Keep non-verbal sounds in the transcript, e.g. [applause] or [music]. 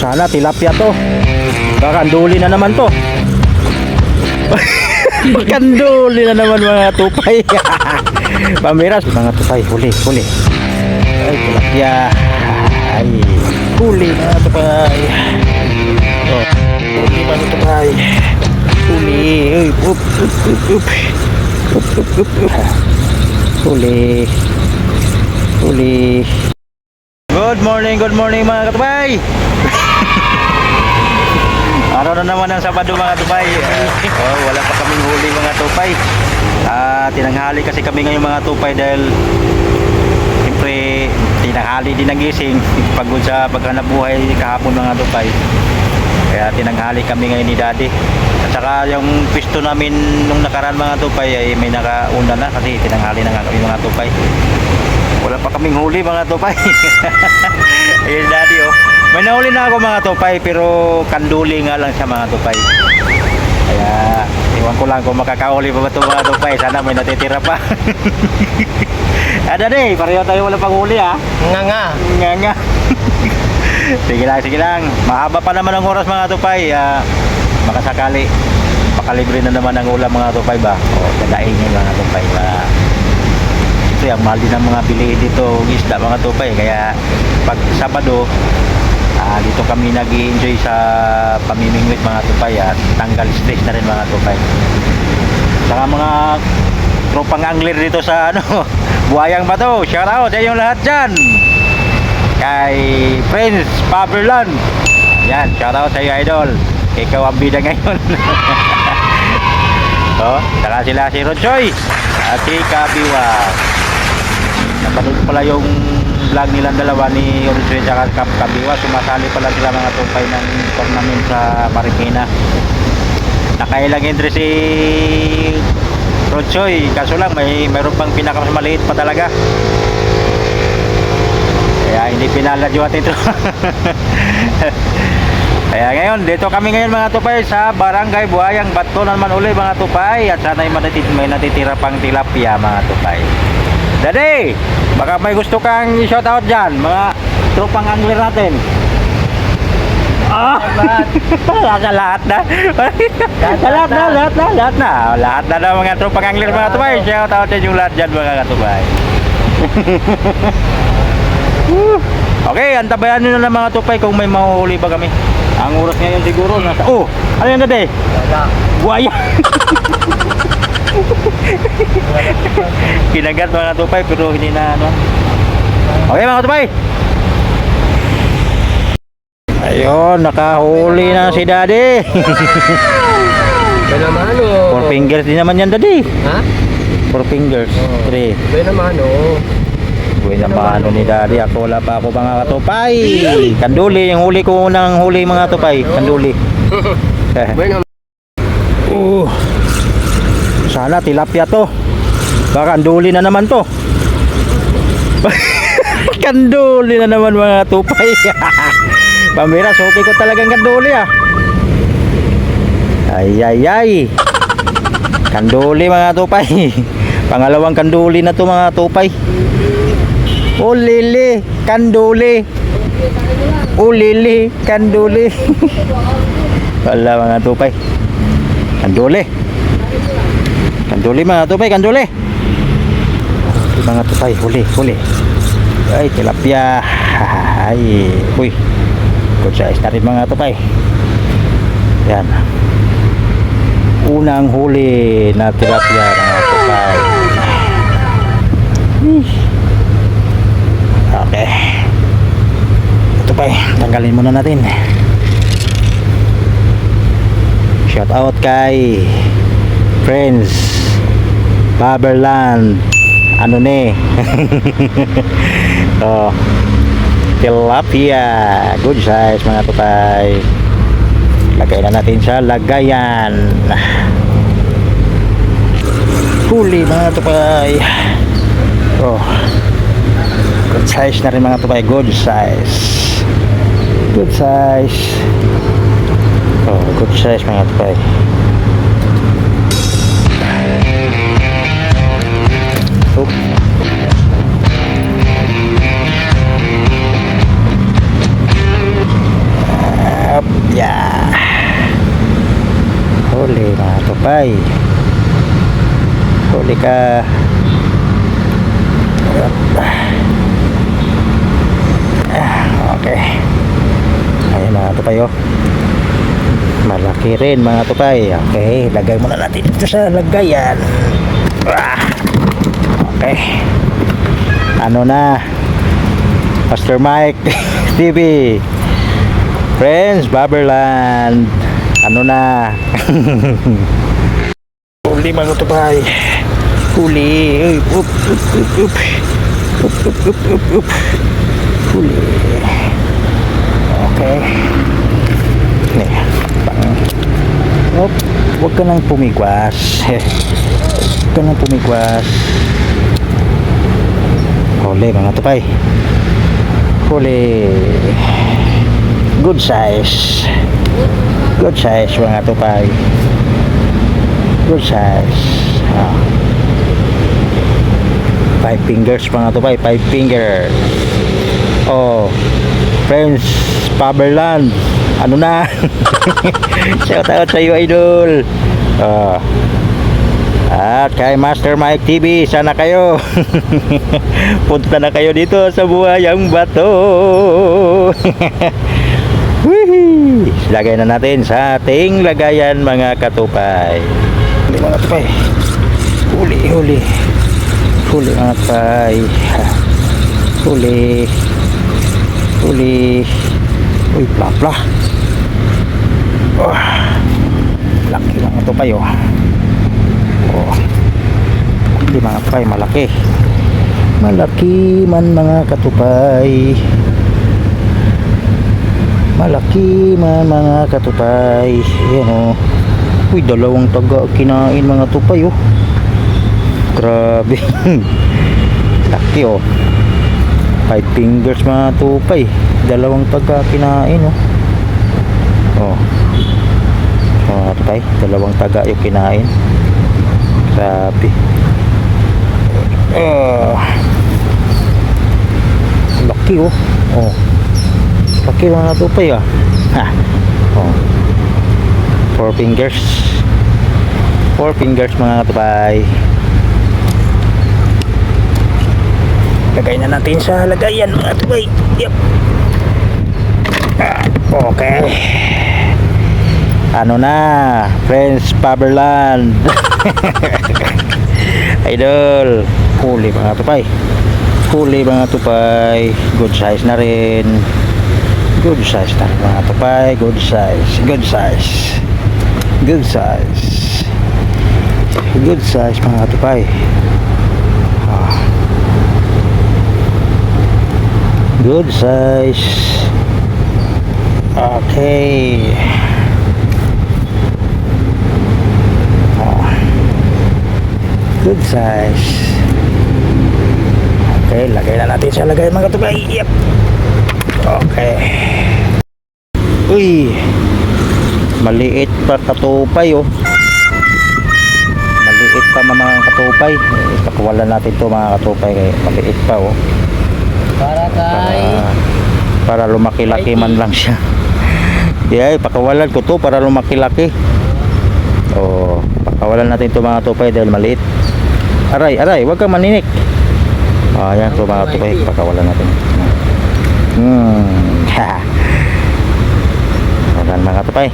Sana tilapia to. Kakanduli na naman to. [laughs] Kanduli na naman mga tupay. [laughs] Pamiras. Mga tupay, huli, huli. Ay, tilapia. Ay, huli mga tupay. Oh, huli mga tupay. Huli. Up, up, up, up. Up, up, up, up. Huli. Huli. Good morning, good morning mga katubay. [laughs] Araw na naman ng Sabado mga tupay. oh, wala pa kaming huli mga tupay. Ah, tinanghali kasi kami ngayon mga tupay dahil siyempre tinanghali din nagising pagod sa paghanap buhay kahapon mga tupay. Kaya tinanghali kami ngayon ni Daddy. At saka yung pisto namin nung nakaraan mga tupay ay may nakauna na kasi tinanghali na nga kami mga tupay. Wala pa kaming huli mga tupay. [laughs] Ayun daddy oh. May nahuli na ako mga tupay pero kanduli nga lang siya mga tupay. Kaya iwan ko lang kung makakahuli pa ba ito mga tupay. Sana may natitira pa. [laughs] ah daddy, pareho tayo wala pang huli ah. Nga nga. Nga nga. [laughs] sige lang, sige lang. Mahaba pa naman ang oras mga tupay. Ah, makasakali. Pakalibre na naman ang ulam mga tupay ba? O, dadaing yung mga tupay ba? Ito ang mahal din mga bilihin dito isda mga tupay. Kaya pag Sabado, ah, dito kami nag enjoy sa pamimingwit mga tupay at tanggal stress na rin mga tupay. Saka mga tropang angler dito sa [laughs] ano, Buhayang Bato. Shout out sa lahat dyan kay Prince Paberlan. Yan, shout out sa iyo idol. Ikaw ang bida ngayon. [laughs] oh, saka sila si Rodjoy at si Kabiwa. Napanood pala yung vlog nilang dalawa ni Rodjoy at Kap Kabiwa. Sumasali pala sila mga tumpay ng tournament sa Marikina. Nakailang entry si Rodjoy. Kaso lang may mayroon pang pinakamaliit pa talaga. Kaya hindi pinalad yung ating [laughs] Kaya ngayon, dito kami ngayon mga tupay sa Barangay Buhayang Bato na naman uli mga tupay at sana may natitira pang tilapia mga tupay. Daddy, baka may gusto kang i-shout out dyan, mga tropang angler natin. Ah, [laughs] lahat lahat na. lahat na, lahat na, lahat na. Lahat na daw mga tropang angler mga tupay. Shout out sa inyong lahat dyan mga tupay. [laughs] Okay, antabayan nyo na lang mga tupay kung may mahuhuli ba kami. Ang oras ngayon siguro nasa... Oh! Ano yan dati? Wala. Buhaya! [laughs] [laughs] Kinagat mga tupay pero hindi na ano. Okay mga tupay! Ayun, nakahuli na si daddy. [laughs] May naman oh. Four fingers din naman yan daddy. Ha? Four fingers. Three. May naman oh. Buhay na paano ni daddy. Ako wala pa ako mga katupay. Kanduli, yung huli ko unang huli mga tupay. Kanduli. [laughs] May naman. Uh, sana tilapia to. Baka kanduli na naman to. [laughs] kanduli na naman mga tupay. [laughs] Pamiras, okay ko talagang kanduli ah. Ay ay ay. Kanduli mga tupay. [laughs] Pangalawang kanduli na to mga tupay. Ulili, kanduli. Ulili, kanduli. Wala mga tupay. Kanduli. Kanduli mga tupay, kanduli. Ito mga tupay, huli, huli. Ay, tilapia. [laughs] Ay, uy. Good size na rin mga tupay. Yan. Unang huli na tilapia mga tupay. Okay. Ito tanggalin muna natin. Shout out kay Friends Baberland. Ano ni [laughs] oh. Tilapia. Good size mga tutay lagay na natin sa lagayan. Huli mga tutay oh. Good size na rin mga tutay good size. Good size. Oh good size mga Hope. Up, yeah. Huli mga tupay. Huli ka. Up. Ah, okay. Ayan mga tupay oh. Malaki rin mga tupay. Okay, lagay muna natin ito sa lagayan. Ano na? Master Mike [laughs] TV. Friends, Baberland. Ano na? Huli mga tupay. Huli. Up, up, up, up. Up, up, up, up, up. Okay. Nih, pang. Huwag ka nang pumigwas. [laughs] Huwag ka nang pumigwas. Huli mga tupay. Huli. Good size. Good size mga tupay. Good size. Ah. Five fingers mga tupay. Five fingers. Oh. Friends, Paberland. Ano na? [laughs] Shout out sa iyo, idol. Ah. At kay Master Mike TV, sana kayo. [laughs] Punta na kayo dito sa Buhayang Bato. [laughs] Lagay na natin sa ating lagayan mga katupay. Huli mga katupay. Huli, huli. Huli mga katupay. Huli. Huli. Uy, pla-pla. Oh. Laki mga katupay. Oh. Katupay, malaki. Malaki man mga katupay. Malaki man mga katupay. Ayan oh. Uy, dalawang taga kinain mga tupay oh. Grabe. [laughs] Laki oh. Five fingers mga tupay. Dalawang taga kinain oh. Oh. Mga tupay, dalawang taga yung kinain. Grabe. Ah. Laki oh. Oh. Laki mga tupay ah. Ha. Oh. Four fingers. Four fingers mga tupay. Lagay na natin sa lagayan mga tupay. Yep. Ah, Okay. Ano na, friends Paberland. [laughs] Idol, huli mga tupay. Huli mga tupay. Good size na rin. Good size na rin mga tupay. Good size. Good size. Good size. Good size mga tupay. Ah. Good size. Okay. Ah. Good size. Okay, lagay na natin sa lagay mga tupay. Yep. Okay. Uy. Maliit pa katupay oh. Maliit pa mga katupay. Eh, Pakawalan natin to mga katupay kaya maliit pa oh. Para kay... Para, para lumaki-laki man lang siya. [laughs] Yeah, pakawalan ko to para lumaki-laki. Oh, pakawalan natin to mga tupay dahil maliit. Aray, aray, wag kang maninik. Ah, yan to mga tupay, pakawalan natin. Hmm. Ha. [laughs] Ayan mga tupay.